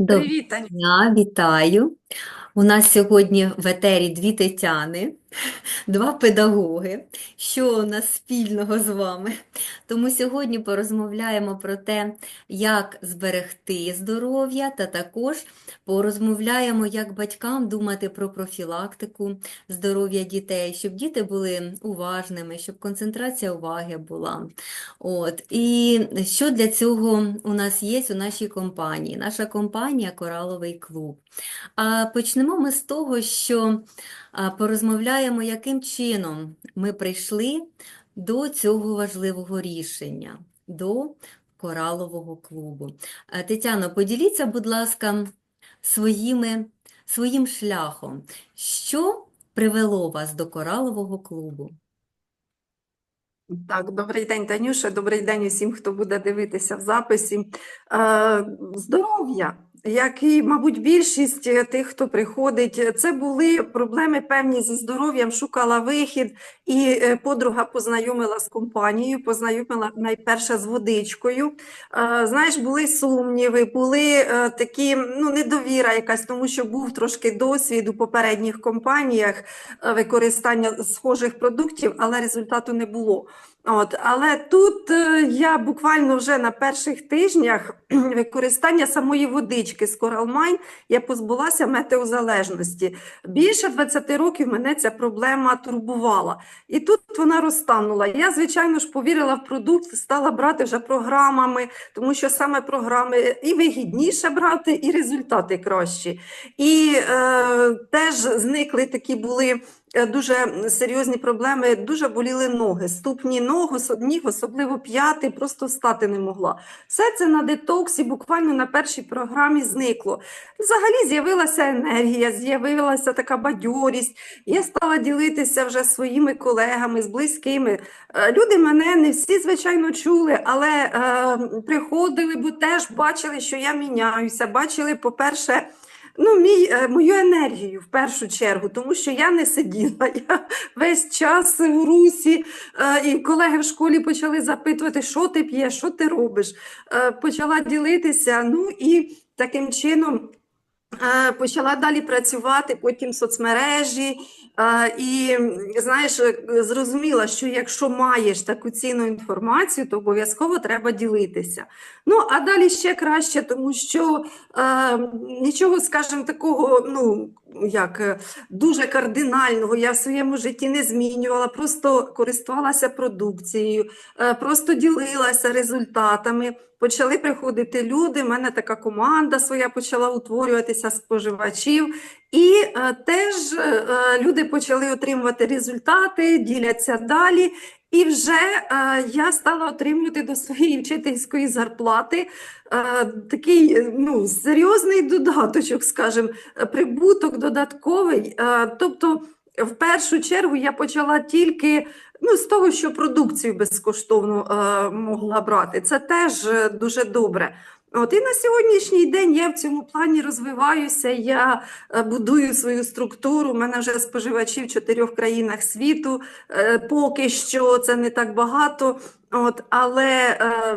Доброго дня, вітаю. У нас сьогодні в етері дві Тетяни, два педагоги. Що у нас спільного з вами? Тому сьогодні порозмовляємо про те, як зберегти здоров'я, та також порозмовляємо, як батькам думати про профілактику здоров'я дітей, щоб діти були уважними, щоб концентрація уваги була. От. І що для цього у нас є у нашій компанії? Наша компанія Кораловий клуб. А почнемо ми з того, що а, порозмовляємо, яким чином ми прийшли до цього важливого рішення, до Коралового клубу. Тетяно, поділіться, будь ласка, своїми, своїм шляхом. Що привело вас до Коралового клубу? Так, добрий день, Танюша. Добрий день усім, хто буде дивитися в записі. Е, здоров'я, як і, мабуть, більшість е, тих, хто приходить, це були проблеми певні зі здоров'ям, шукала вихід, і е, подруга познайомила з компанією, познайомила найперше з водичкою. Е, знаєш, були сумніви, були е, такі, ну, недовіра якась, тому що був трошки досвід у попередніх компаніях е, використання схожих продуктів, але результату не було. От, але тут е, я буквально вже на перших тижнях використання самої водички з Коралмайн я позбулася метеозалежності. Більше 20 років мене ця проблема турбувала. І тут вона розтанула. Я, звичайно ж, повірила в продукт, стала брати вже програмами, тому що саме програми і вигідніше брати, і результати кращі. І е, теж зникли такі були дуже серйозні проблеми, дуже боліли ноги, ступні ног, ос- ніг, особливо п'яти, просто встати не могла. Все це на детоксі буквально на першій програмі зникло. Взагалі з'явилася енергія, з'явилася така бадьорість. Я стала ділитися вже своїми колегами, з близькими. Е, Люди мене не всі, звичайно, чули, але е, приходили, бо теж бачили, що я міняюся. Бачили, по-перше, Ну, мій, е, мою енергію в першу чергу, тому що я не сиділа. Я весь час в русі, е, і колеги в школі почали запитувати, що ти п'єш, що ти робиш. Е, Почала ділитися, ну і таким чином почала далі працювати, потім соцмережі. І знаєш, е, зрозуміла, що якщо маєш таку цінну інформацію, то обов'язково треба ділитися. Ну, а далі ще краще, тому що е, нічого, скажімо, такого, ну, як е, дуже кардинального я в своєму житті не змінювала, просто користувалася продукцією, е, просто ділилася результатами. Почали приходити люди, в мене така команда своя почала утворюватися споживачів, і е, теж е, е, люди почали отримувати результати, діляться далі. І вже е, я стала отримувати до своєї вчительської зарплати е, такий ну, серйозний додаточок, скажімо, прибуток додатковий. Е, тобто, в першу чергу я почала тільки ну, з того, що продукцію безкоштовно е, могла брати. Це теж е, дуже добре. От і на сьогоднішній день я в цьому плані розвиваюся. Я е, будую свою структуру. У мене вже споживачі в чотирьох країнах світу. Е, Поки що це не так багато. От, але е,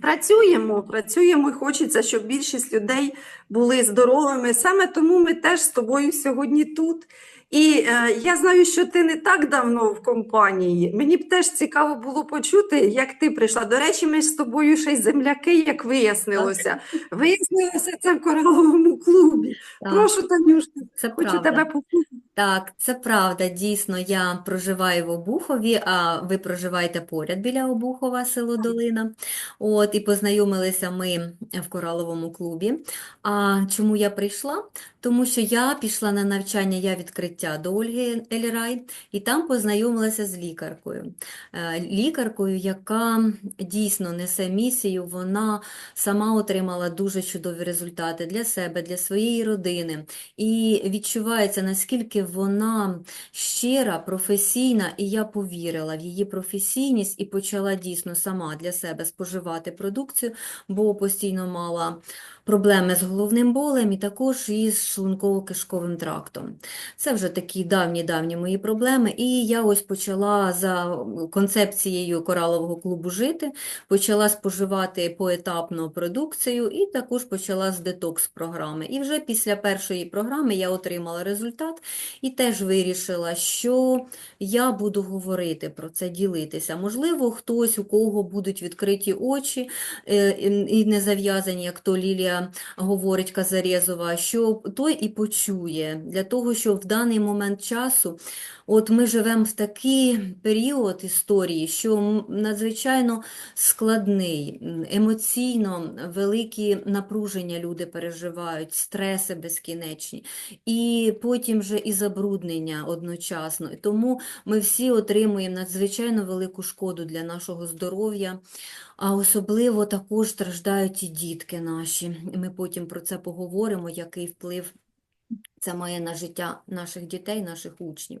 Працюємо, працюємо і хочеться, щоб більшість людей були здоровими. Саме тому ми теж з тобою сьогодні тут. І е, я знаю, що ти не так давно в компанії. Мені б теж цікаво було почути, як ти прийшла. До речі, ми з тобою ще й земляки, як вияснилося. Вияснилося це в кораловому клубі. Так, Прошу, Танюшка, це хочу правда. тебе послухати. Так, це правда. Дійсно, я проживаю в Обухові, а ви проживаєте поряд біля Обухова, село Долина. От, і познайомилися ми в Кораловому клубі. А чому я прийшла? Тому що я пішла на навчання я відкриття до Ольги Ельрай, і там познайомилася з лікаркою. Е, Лікаркою, яка дійсно несе місію, вона сама отримала дуже чудові результати для себе, для своєї родини. І відчувається, наскільки вона щира, професійна, і я повірила в її професійність і почала дійсно сама для себе споживати продукцію, бо постійно мала проблеми з головним болем і також із шлунково-кишковим трактом. Це вже такі давні-давні мої проблеми. І я ось почала за концепцією коралового клубу жити, почала споживати поетапно продукцію і також почала з детокс-програми. І вже після першої програми я отримала результат і теж вирішила, що я буду говорити про це, ділитися. Можливо, хтось, у кого будуть відкриті очі е, і не зав'язані, як то Лілія говорить Казарєзова, що той і почує для того, щоб в даний момент часу От ми живемо в такий період історії, що надзвичайно складний, емоційно великі напруження люди переживають, стреси безкінечні, і потім вже і забруднення одночасно. Тому ми всі отримуємо надзвичайно велику шкоду для нашого здоров'я. А особливо також страждають і дітки наші. Ми потім про це поговоримо, який вплив це має на життя наших дітей, наших учнів.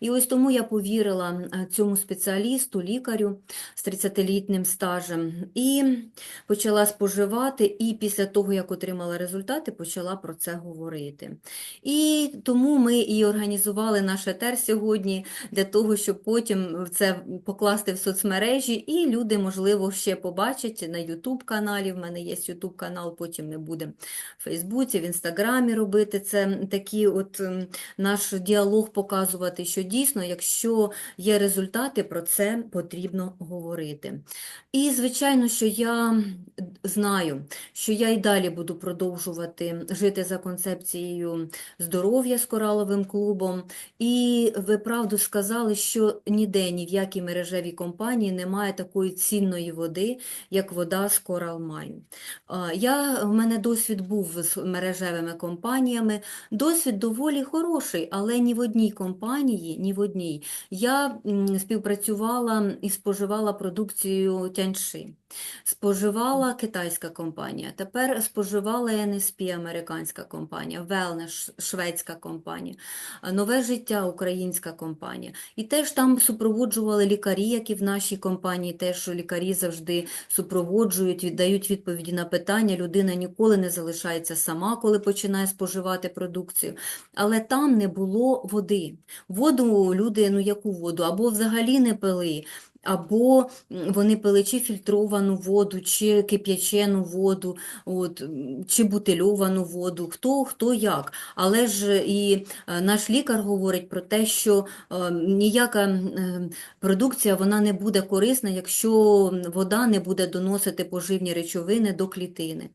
І ось тому я повірила е, цьому спеціалісту, лікарю з 30-літнім стажем, і почала споживати, і після того, як отримала результати, почала про це говорити. І тому ми і організували наш етер сьогодні для того, щоб потім це покласти в соцмережі, і люди, можливо, ще побачать на YouTube-каналі. В мене є YouTube-канал, потім ми будемо в Фейсбуці, в Інстаграмі робити це такі от ем, наш діалог показувати, що дійсно, якщо є результати, про це потрібно говорити. І, звичайно, що я знаю, що я і далі буду продовжувати жити за концепцією здоров'я з кораловим клубом. І ви правду сказали, що ніде, ні в якій мережевій компанії немає такої цінної води, як вода з Coral Mine. Я, в мене досвід був з мережевими компаніями, досвід доволі хороший, але ні в одній компанії, ні в одній. Я співпрацювала і споживала продукцію Тяньши. Споживала китайська компанія, тепер споживала NSP, американська компанія, Wellness, шведська компанія, Нове життя, українська компанія. І теж там супроводжували лікарі, які в нашій компанії, теж лікарі завжди супроводжують, віддають відповіді на питання. Людина ніколи не залишається сама, коли починає споживати продукцію. Але там не було води. Воду люди, ну яку воду? Або взагалі не пили. Або вони пили чи фільтровану воду, чи кип'ячену воду, от, чи бутильовану воду, хто, хто як. Але ж і е, наш лікар говорить про те, що е, ніяка м, продукція вона не буде корисна, якщо вода не буде доносити поживні речовини до клітини.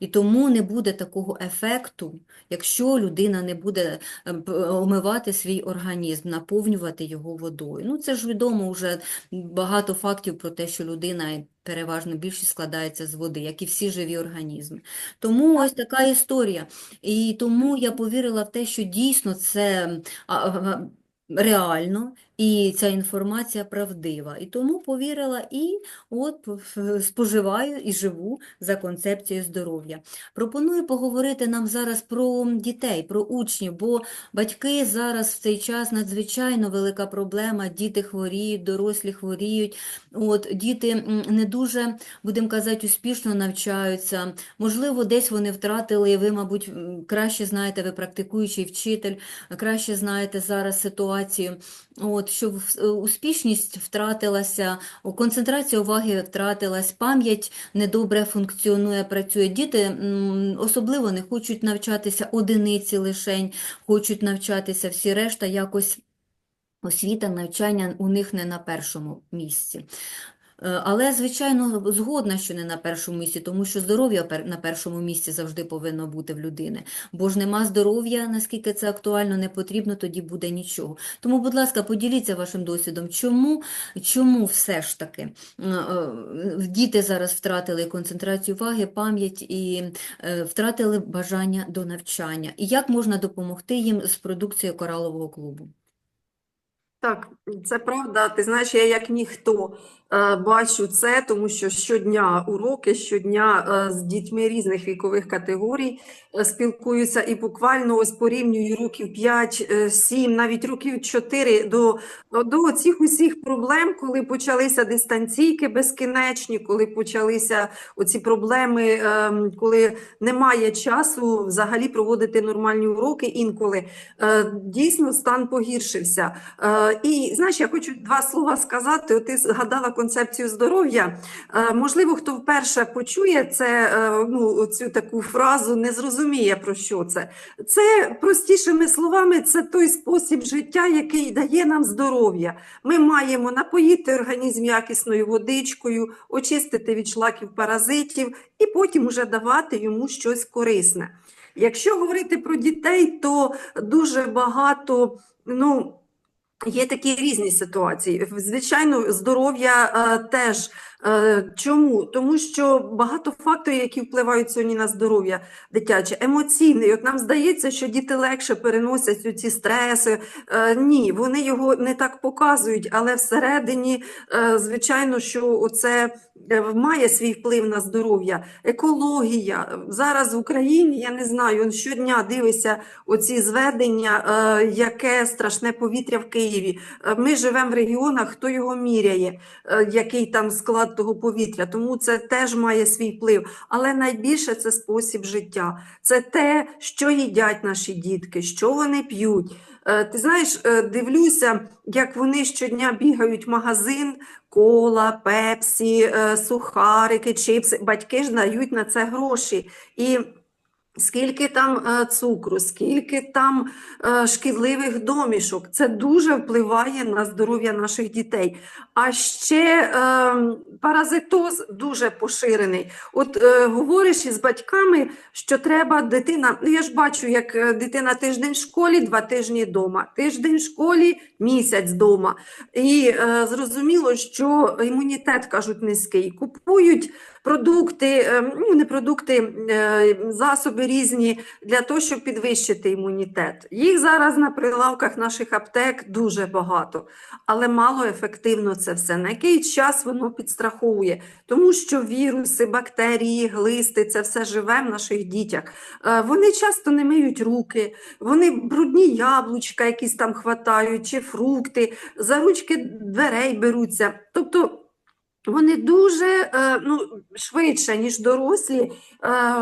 І тому не буде такого ефекту, якщо людина не буде е, омивати свій організм, наповнювати його водою. Ну, це ж відомо вже багато фактів про те, що людина переважно більшість складається з води, як і всі живі організми. Тому ось така історія. І тому я повірила в те, що дійсно це реально, і ця інформація правдива. І тому повірила і от споживаю і живу за концепцією здоров'я. Пропоную поговорити нам зараз про дітей, про учнів, бо батьки зараз в цей час надзвичайно велика проблема. Діти хворіють, дорослі хворіють. От, діти не дуже, будемо казати, успішно навчаються. Можливо, десь вони втратили, ви, мабуть, краще знаєте, ви практикуючий вчитель, краще знаєте зараз ситуацію. От, що е, успішність втратилася, концентрація уваги втратилась, пам'ять недобре функціонує, працює. Діти особливо не хочуть навчатися одиниці лишень, хочуть навчатися всі решта якось. Освіта, навчання у них не на першому місці. Е, Але, звичайно, згодна, що не на першому місці, тому що здоров'я на першому місці завжди повинно бути в людини. Бо ж нема здоров'я, наскільки це актуально, не потрібно, тоді буде нічого. Тому, будь ласка, поділіться вашим досвідом, чому, чому все ж таки е, е, діти зараз втратили концентрацію уваги, пам'ять і втратили бажання до навчання. І як можна допомогти їм з продукцією коралового клубу? Так, це правда. Ти знаєш, я як ніхто Бачу це, тому що щодня уроки, щодня е, з дітьми різних вікових категорій е, спілкуюся і буквально ось порівнюю років 5, 7, навіть років 4 до, до цих усіх проблем, коли почалися дистанційки безкінечні, коли почалися оці проблеми, ем, коли немає часу взагалі проводити нормальні уроки інколи. Е, Дійсно, стан погіршився. Е, І знаєш, я хочу два слова сказати. Ти згадала концепцію здоров'я. Е, Можливо, хто вперше почує це, е, ну, цю таку фразу, не зрозуміє про що це. Це простішими словами, це той спосіб життя, який дає нам здоров'я. Ми маємо напоїти організм якісною водичкою, очистити від шлаків паразитів і потім уже давати йому щось корисне. Якщо говорити про дітей, то дуже багато, ну, є такі різні ситуації. Звичайно, здоров'я е, теж. Е, чому? Тому що багато факторів, які впливають сьогодні на здоров'я дитяче, емоційний. От нам здається, що діти легше переносять ці стреси. Е, ні, вони його не так показують, але всередині, звичайно, що це має свій вплив на здоров'я. Екологія. Зараз в Україні, я не знаю, щодня дивишся оці зведення, е, яке страшне повітря в Києві. Е, Ми живемо в регіонах, хто його міряє, е, який там склад того повітря, тому це теж має свій вплив. Але найбільше це спосіб життя. Це те, що їдять наші дітки, що вони п'ють. Е, Ти знаєш, е, дивлюся, як вони щодня бігають в магазин, кола, пепсі, е, сухарики, чипси. Батьки ж дають на це гроші. І Скільки там е, цукру, скільки там е, шкідливих домішок, це дуже впливає на здоров'я наших дітей. А ще е, паразитоз дуже поширений. От е, говориш із батьками, що треба дитина. Ну я ж бачу, як дитина тиждень в школі, два тижні вдома, тиждень в школі, місяць вдома. І зрозуміло, що імунітет кажуть низький. Купують продукти, е, ну не продукти, е, засоби різні для того, щоб підвищити імунітет. Їх зараз на прилавках наших аптек дуже багато, але мало ефективно це все. На який час воно підстраховує? Тому що віруси, бактерії, глисти це все живе в наших дітях. Е, Вони часто не миють руки, вони брудні яблучка якісь там хватають, чи фрукти, за ручки дверей беруться. Тобто вони дуже е, ну, швидше, ніж дорослі,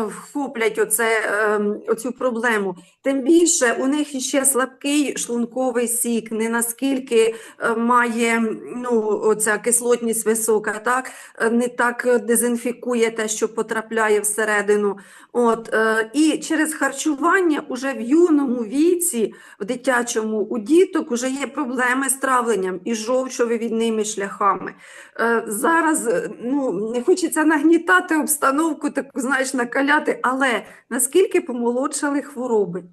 вхоплять оце, е, оцю проблему. Тим більше у них іще слабкий шлунковий сік, не наскільки е, має ну, оця кислотність висока, так? Е, не так дезінфікує те, що потрапляє всередину. От, е, і через харчування уже в юному віці, в дитячому, у діток вже є проблеми з травленням і жовчовивідними шляхами. Е, Зараз е, ну, не хочеться нагнітати обстановку, таку, знаєш, накаляти, але наскільки помолодшали хвороби?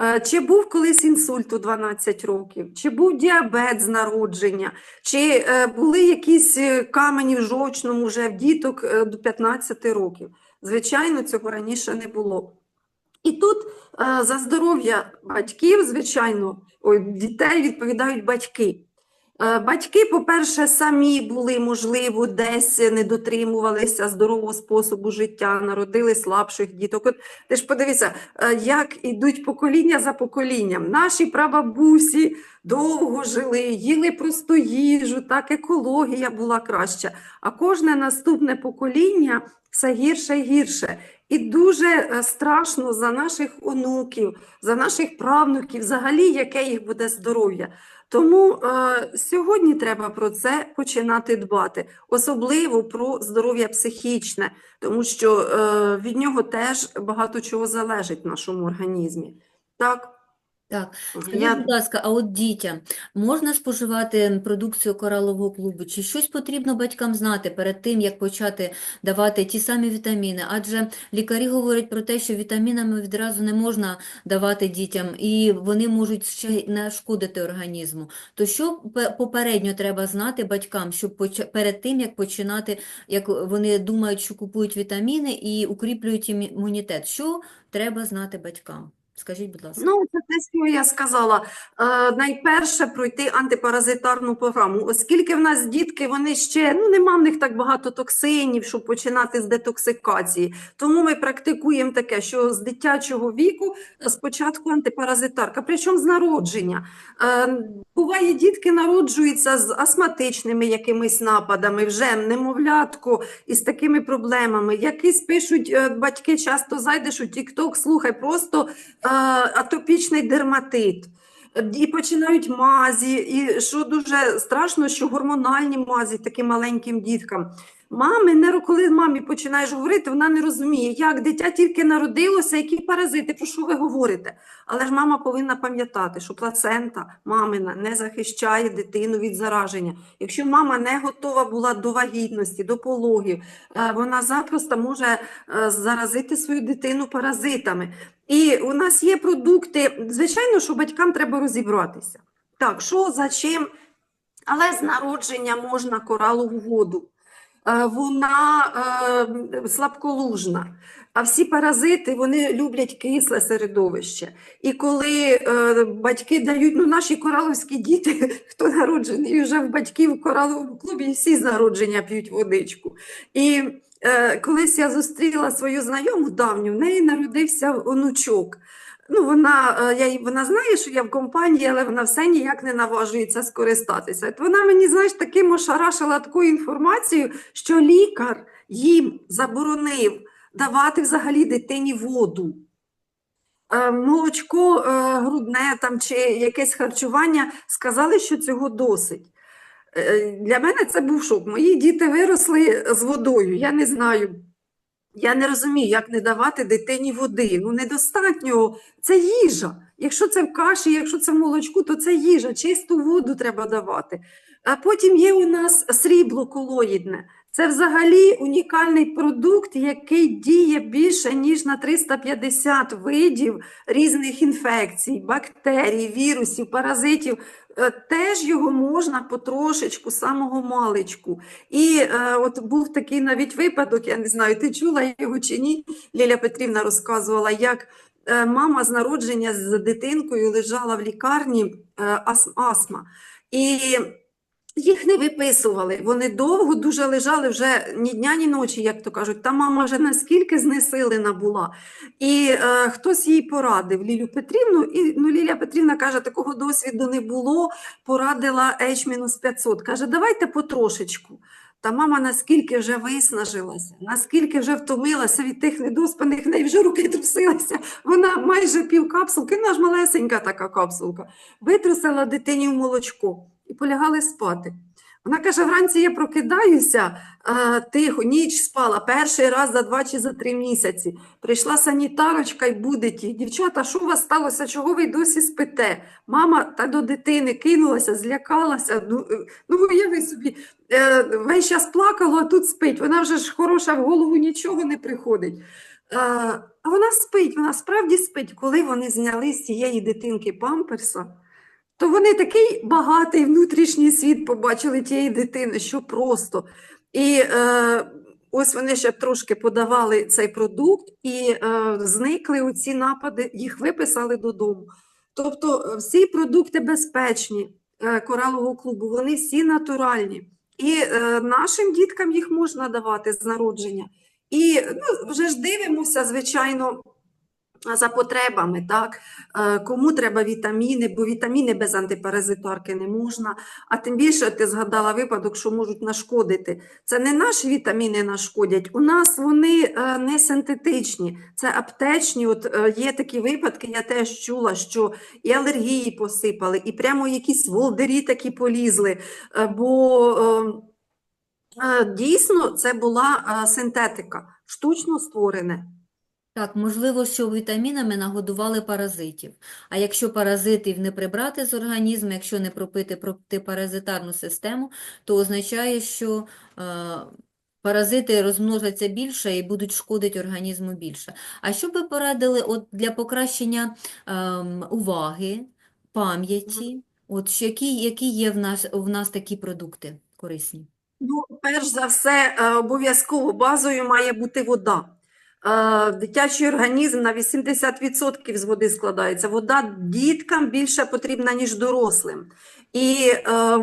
Е, Чи був колись інсульт у 12 років, чи був діабет з народження, чи е, були якісь е, камені в жовчному вже в діток до 15 років? Звичайно, цього раніше не було. І тут за здоров'я батьків, звичайно, дітей відповідають батьки. Е, Батьки, по-перше, самі були, можливо, десь не дотримувалися здорового способу життя, народили слабших діток. От ти ж подивися, е, як ідуть покоління за поколінням. Наші прабабусі довго жили, їли просту їжу, так екологія була краща. А кожне наступне покоління все гірше і гірше. І дуже е, страшно за наших онуків, за наших правнуків, взагалі, яке їх буде здоров'я. Тому е, сьогодні треба про це починати дбати, особливо про здоров'я психічне, тому що е, від нього теж багато чого залежить в нашому організмі. Так, Так, скажіть, я будь ласка, а от дітям можна споживати продукцію коралового клубу? Чи щось потрібно батькам знати перед тим, як почати давати ті самі вітаміни? Адже лікарі говорять про те, що вітамінами відразу не можна давати дітям, і вони можуть ще й нашкодити організму. То що пе- попередньо треба знати батькам, щоб поч- перед тим, як починати, як вони думають, що купують вітаміни і укріплюють імі- імунітет? Що треба знати батькам? Скажіть, будь ласка. Ну, це те, що я сказала. Е, найперше пройти антипаразитарну програму, оскільки в нас дітки, вони ще, ну, нема в них так багато токсинів, щоб починати з детоксикації. Тому ми практикуємо таке, що з дитячого віку спочатку антипаразитарка, причому з народження. Е, буває, дітки народжуються з астматичними якимись нападами, вже немовлятко із такими проблемами. Якісь пишуть е, батьки, часто зайдеш у TikTok, слухай, просто е, атопічний дерматит. І починають мазі, і що дуже страшно, що гормональні мазі таким маленьким діткам. Мами, не, коли мамі починаєш говорити, вона не розуміє, як дитя тільки народилося, які паразити, про що ви говорите. Але ж мама повинна пам'ятати, що плацента мамина не захищає дитину від зараження. Якщо мама не готова була до вагітності, до пологів, е, вона запросто може е, заразити свою дитину паразитами. І у нас є продукти, звичайно, що батькам треба розібратися. Так, що за чим? Але з народження можна коралову воду. Е, Вона е, слабколужна. А всі паразити вони люблять кисле середовище. І коли е, батьки дають, ну наші кораловські діти, хто народжений вже в батьків в кораловому клубі, всі народження п'ють водичку. І е, колись я зустріла свою знайому давню, в неї народився онучок. Ну, вона, е, я, вона знає, що я в компанії, але вона все ніяк не наважується скористатися. От вона мені, знаєш, таким ошарашила такою інформацією, що лікар їм заборонив давати взагалі дитині воду. Е, Молочко е, грудне там, чи якесь харчування сказали, що цього досить. Для мене це був шок. Мої діти виросли з водою. Я не знаю. Я не розумію, як не давати дитині води. Ну, недостатньо. Це їжа. Якщо це в каші, якщо це в молочку, то це їжа. Чисту воду треба давати. А потім є у нас срібло колоїдне. Це взагалі унікальний продукт, який діє більше, ніж на 350 видів різних інфекцій, бактерій, вірусів, паразитів. Е, Теж його можна потрошечку, самого маличку. І е, от був такий навіть випадок, я не знаю, ти чула його чи ні. Ліля Петрівна розказувала, як е, мама з народження з дитинкою лежала в лікарні е, ас- астма. І їх не виписували. Вони довго дуже лежали вже ні дня, ні ночі, як то кажуть. Та мама вже наскільки знесилена була. І е, хтось їй порадив Лілю Петрівну, і ну, Лілія Петрівна каже, такого досвіду не було, порадила H-500. Каже, давайте потрошечку. Та мама наскільки вже виснажилася, наскільки вже втомилася від тих недоспаних, в неї вже руки трусилися. Вона майже пів капсулки, вона ж малесенька така капсулка, витрусила дитині в молочко і полягали спати. Вона каже, вранці я прокидаюся а, тихо, ніч спала, перший раз за два чи за три місяці. Прийшла санітарочка і будить їх. Дівчата, що у вас сталося? Чого ви досі спите? Мама та до дитини кинулася, злякалася. Ну, е, ну уяви собі, е, весь час плакала, а тут спить. Вона вже ж хороша в голову нічого не приходить. А вона спить, вона справді спить. Коли вони зняли з цієї дитинки памперса, то вони такий багатий внутрішній світ побачили тієї дитини, що просто. І е, ось вони ще трошки подавали цей продукт, і е, зникли оці напади, їх виписали додому. Тобто е, всі продукти безпечні е, коралового клубу, вони всі натуральні. І е, нашим діткам їх можна давати з народження. І ну, вже ж дивимося, звичайно, за потребами, так? Е, Кому треба вітаміни, бо вітаміни без антипаразитарки не можна. А тим більше ти згадала випадок, що можуть нашкодити. Це не наші вітаміни нашкодять. У нас вони е, не синтетичні, це аптечні. От е, є такі випадки, я теж чула, що і алергії посипали, і прямо якісь волдирі такі полізли. Бо е, е, дійсно це була синтетика, штучно створене. Так, можливо, що вітамінами нагодували паразитів. А якщо паразитів не прибрати з організму, якщо не пропити протипаразитарну систему, то означає, що е, паразити розмножаться більше і будуть шкодити організму більше. А що ви порадили от для покращення ем, уваги, пам'яті? От які, які є в нас, в нас такі продукти корисні? Ну, перш за все, е, обов'язково базою має бути вода. Дитячий організм на 80% з води складається. Вода діткам більше потрібна, ніж дорослим. І е,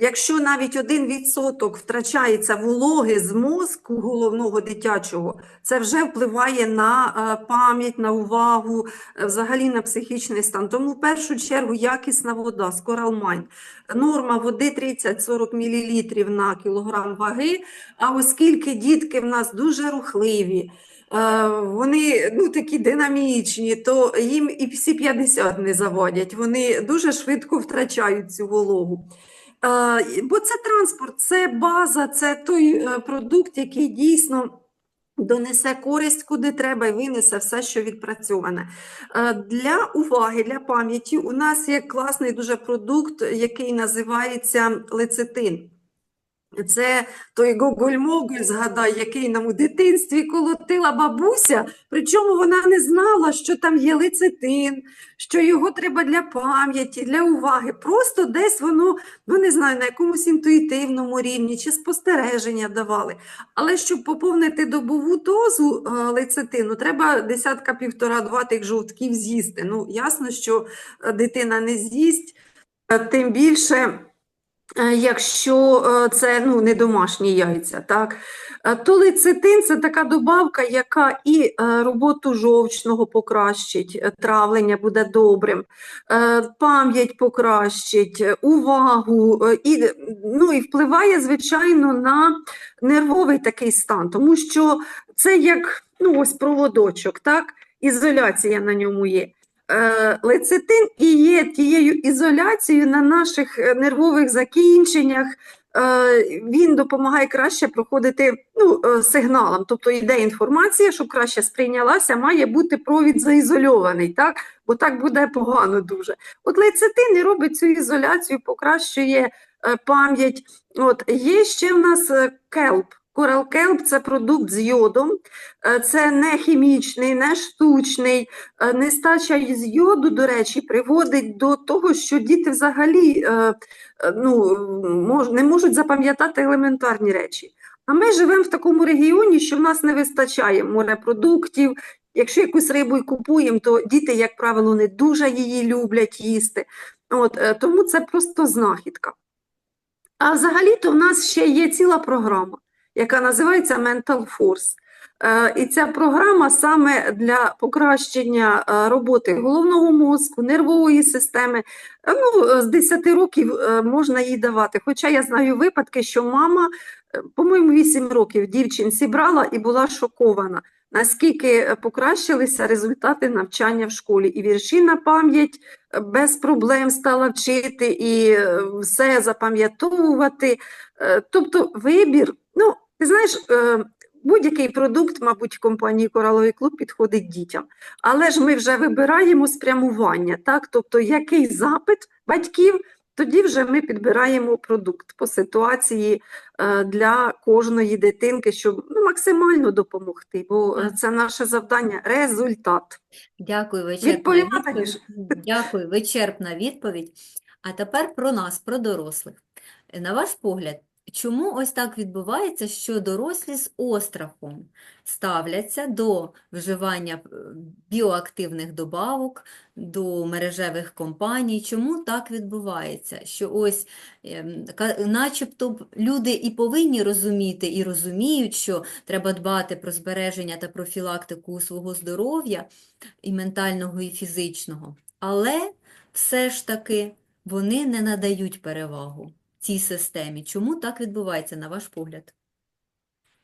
якщо навіть 1% втрачається вологи з мозку головного дитячого, це вже впливає на е, пам'ять, на увагу, е, взагалі на психічний стан. Тому в першу чергу якісна вода з Коралмайн. Норма води 30-40 мл на кілограм ваги. А оскільки дітки в нас дуже рухливі, вони ну, такі динамічні, то їм і всі 50 не заводять. Вони дуже швидко втрачають цю вологу. Е, Бо це транспорт, це база, це той е, продукт, який дійсно донесе користь куди треба і винесе все, що відпрацьоване. Е, Для уваги, для пам'яті у нас є класний дуже продукт, який називається лецитин. Це той Гоголь-Моголь, згадай, який нам у дитинстві колотила бабуся, причому вона не знала, що там є лецитин, що його треба для пам'яті, для уваги. Просто десь воно, ну не знаю, на якомусь інтуїтивному рівні чи спостереження давали. Але щоб поповнити добову дозу е, лецитину, треба десятка півтора-два тих жовтків з'їсти. Ну, ясно, що дитина не з'їсть, е, тим більше. Е, Якщо е, це ну, не домашні яйця, так? Е, То лецитин – це така добавка, яка і роботу жовчного покращить, травлення буде добрим, пам'ять покращить, увагу, і, ну, і впливає, звичайно, на нервовий такий стан, тому що це як ну, ось проводочок, так? Ізоляція на ньому є. Е, Лецитин і є тією ізоляцією на наших е, нервових закінченнях. Е, Він допомагає краще проходити ну, сигналам. Тобто йде інформація, щоб краще сприйнялася, має бути провід заізольований, так? бо так буде погано дуже. От лецитин і робить цю ізоляцію, покращує пам'ять. От, є ще в нас келп. Корал келп – це продукт з йодом, Е, це не хімічний, не штучний. Е, Нестача з йоду, до речі, приводить до того, що діти взагалі е, ну, не можуть запам'ятати елементарні речі. А ми живемо в такому регіоні, що в нас не вистачає морепродуктів. Якщо якусь рибу і купуємо, то діти, як правило, не дуже її люблять їсти. От, тому це просто знахідка. А взагалі-то в нас ще є ціла програма, яка називається Mental Force. Е, І ця програма саме для покращення е, роботи головного мозку, нервової системи. Е, Ну, з 10 років можна їй давати. Хоча я знаю випадки, що мама, по-моєму, 8 років дівчинці брала і була шокована, наскільки покращилися результати навчання в школі. І вірші на пам'ять е, без проблем стала вчити, і е, все запам'ятовувати. Е, Тобто вибір, ну, ти знаєш, Будь-який продукт, мабуть, компанії Кораловий клуб підходить дітям. Але ж ми вже вибираємо спрямування, так? Тобто, який запит батьків, тоді вже ми підбираємо продукт по ситуації е, для кожної дитинки, щоб ну, максимально допомогти, бо е, це наше завдання результат. Дякую, вичерпна відповідь. Дякую, вичерпна відповідь. А тепер про нас, про дорослих. На ваш погляд, чому ось так відбувається, що дорослі з острахом ставляться до вживання е, біоактивних добавок, до мережевих компаній? Чому так відбувається? Що ось ем, начебто люди і повинні розуміти, і розуміють, що треба дбати про збереження та профілактику свого здоров'я, і ментального, і фізичного. Але все ж таки вони не надають перевагу цій системі. Чому так відбувається, на ваш погляд?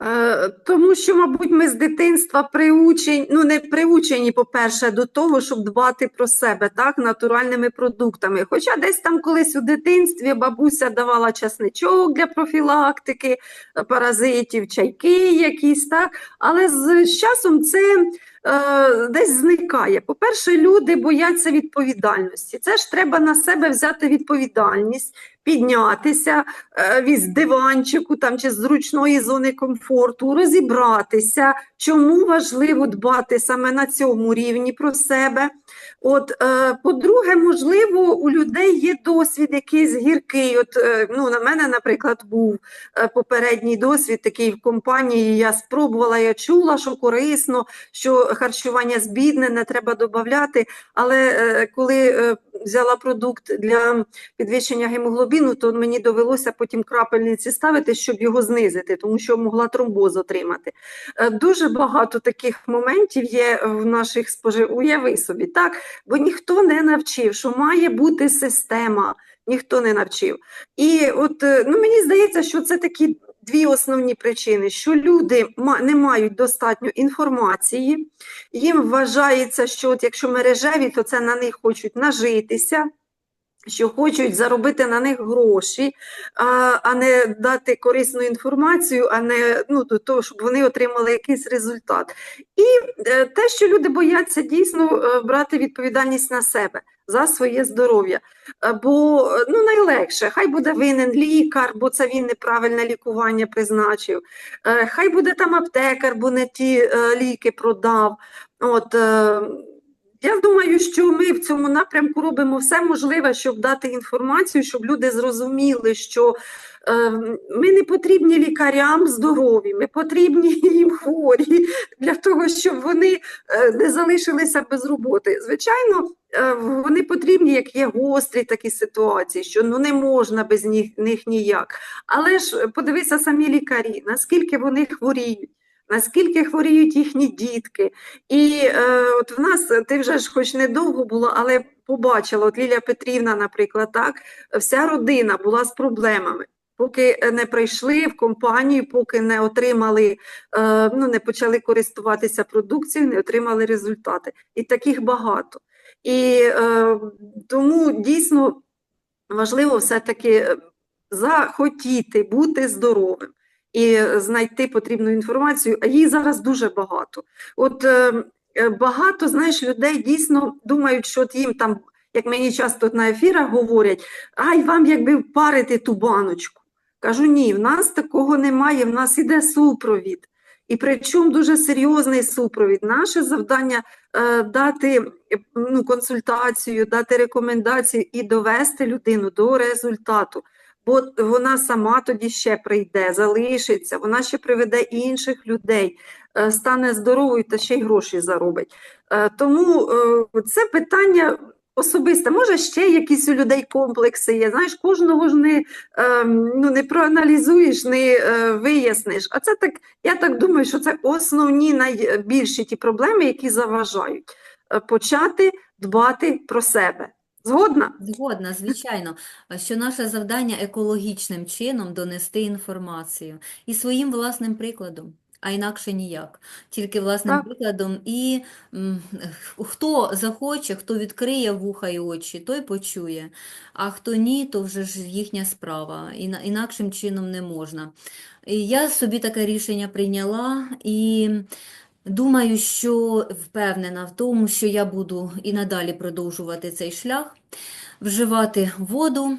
Е, Тому що, мабуть, ми з дитинства приучені, ну не приучені, по-перше, до того, щоб дбати про себе, так, натуральними продуктами. Хоча десь там колись у дитинстві бабуся давала часничок для профілактики, е, паразитів, чайки якісь, так, але з, часом це е, десь зникає. По-перше, люди бояться відповідальності. Це ж треба на себе взяти відповідальність, піднятися е, від диванчику там, чи зручної зони комфорту, розібратися, чому важливо дбати саме на цьому рівні про себе. От, е, по-друге, можливо, у людей є досвід якийсь гіркий. От, е, ну, на мене, наприклад, був е, попередній досвід такий в компанії. Я спробувала, я чула, що корисно, що харчування збіднене, треба додати. Але коли взяла продукт для підвищення гемоглобіну, то мені довелося потім крапельниці ставити, щоб його знизити, тому що могла тромбоз отримати. Дуже багато таких моментів є в наших спожив... Уяви собі, так? Бо ніхто не навчив, що має бути система, ніхто не навчив. І от е, ну, мені здається, що це такі дві основні причини, що люди не мають достатньо інформації, їм вважається, що от якщо мережеві, то це на них хочуть нажитися. Що хочуть заробити на них гроші, а, а не дати корисну інформацію, а не ну, до того, щоб вони отримали якийсь результат. І е, те, що люди бояться дійсно е, брати відповідальність на себе за своє здоров'я. Бо ну, найлегше, хай буде винен лікар, бо це він неправильне лікування призначив. Е, Хай буде там аптекар, бо не ті е, ліки продав. От, е, я думаю, що ми в цьому напрямку робимо все можливе, щоб дати інформацію, щоб люди зрозуміли, що е, ми не потрібні лікарям здорові, ми потрібні їм хворі для того, щоб вони е, не залишилися без роботи. Звичайно, е, вони потрібні, як є гострі такі ситуації, що ну не можна без них, них ніяк. Але ж подивися самі лікарі, наскільки вони хворіють. Наскільки хворіють їхні дітки, і е, от в нас е, ти вже ж хоч недовго було, але побачила, от Лілія Петрівна, наприклад, так, вся родина була з проблемами. Поки е, не прийшли в компанію, поки не отримали, е, ну не почали користуватися продукцією, не отримали результати. І таких багато. І тому дійсно важливо все-таки захотіти бути здоровим і знайти потрібну інформацію, а її зараз дуже багато. От е, е, багато, знаєш, людей дійсно думають, що от їм там, як мені часто на ефірах говорять, ай, вам якби впарити ту баночку. Кажу, ні, в нас такого немає, в нас іде супровід. І причому дуже серйозний супровід. Наше завдання е, дати е, ну, консультацію, дати рекомендації і довести людину до результату бо вона сама тоді ще прийде, залишиться, вона ще приведе інших людей, е, стане здоровою та ще й гроші заробить. Е, Тому е, це питання особисте. Може, ще якісь у людей комплекси є. Знаєш, кожного ж не, ну, не проаналізуєш, не виясниш. А це так, я так думаю, що це основні найбільші ті проблеми, які заважають почати дбати про себе. Згодна? Згодна, звичайно, що наше завдання екологічним чином донести інформацію і своїм власним прикладом, а інакше ніяк. Тільки власним Так. прикладом. І м, хто захоче, хто відкриє вуха і очі, той почує. А хто ні, то вже ж їхня справа. Іна- Інакшим чином не можна. І я собі таке рішення прийняла і. Думаю, що впевнена в тому, що я буду і надалі продовжувати цей шлях, вживати воду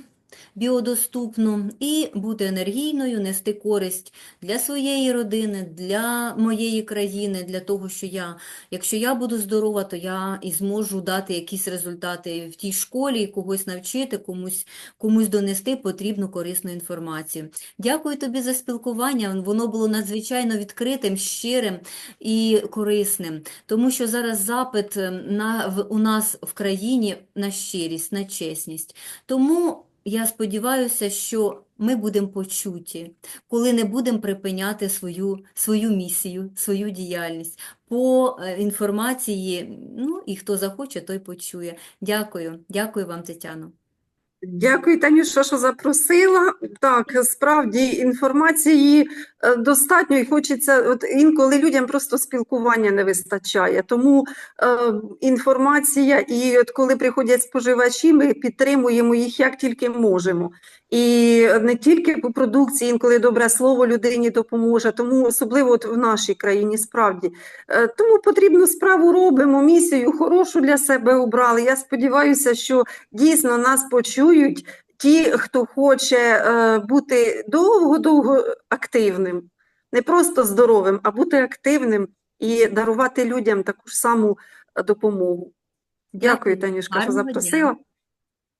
біодоступну і бути енергійною, нести користь для своєї родини, для моєї країни, для того, що я, якщо я буду здорова, то я і зможу дати якісь результати в тій школі, когось навчити, комусь, комусь донести потрібну корисну інформацію. Дякую тобі за спілкування. Воно було надзвичайно відкритим, щирим і корисним, тому що зараз запит е, на, в, у нас в країні на щирість, на чесність. Тому я сподіваюся, що ми будемо почуті, коли не будемо припиняти свою, свою місію, свою діяльність по е, інформації. Ну і хто захоче, той почує. Дякую, дякую вам, Тетяно. Дякую, Танюша, що запросила. Так, справді інформації е, достатньо і хочеться, от інколи людям просто спілкування не вистачає. Тому е, інформація, і от коли приходять споживачі, ми підтримуємо їх як тільки можемо. І не тільки по продукції, інколи добре слово людині допоможе, тому особливо от в нашій країні справді. Е, Тому потрібну справу робимо, місію хорошу для себе обрали. Я сподіваюся, що дійсно нас почують ті, хто хоче е, бути довго-довго активним, не просто здоровим, а бути активним і дарувати людям таку ж саму е, допомогу. Дякую, Танюшка, що запросила.